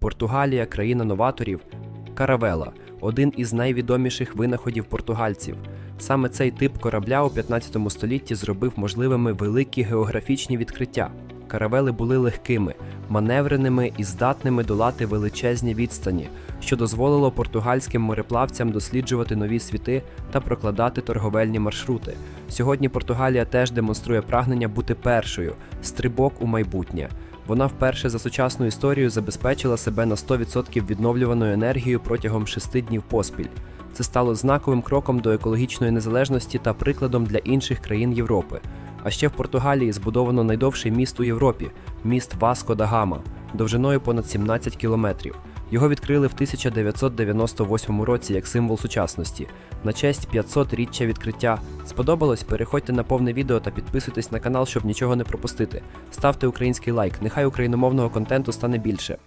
Португалія країна новаторів. Каравела один із найвідоміших винаходів португальців. Саме цей тип корабля у 15 столітті зробив можливими великі географічні відкриття. Каравели були легкими, маневреними і здатними долати величезні відстані, що дозволило португальським мореплавцям досліджувати нові світи та прокладати торговельні маршрути. Сьогодні Португалія теж демонструє прагнення бути першою стрибок у майбутнє. Вона вперше за сучасну історію забезпечила себе на 100% відновлюваною енергією протягом шести днів поспіль. Це стало знаковим кроком до екологічної незалежності та прикладом для інших країн Європи. А ще в Португалії збудовано найдовший міст у Європі міст Васко да Гама, довжиною понад 17 кілометрів. Його відкрили в 1998 році як символ сучасності на честь 500-річчя відкриття. Сподобалось? Переходьте на повне відео та підписуйтесь на канал, щоб нічого не пропустити. Ставте український лайк, нехай україномовного контенту стане більше.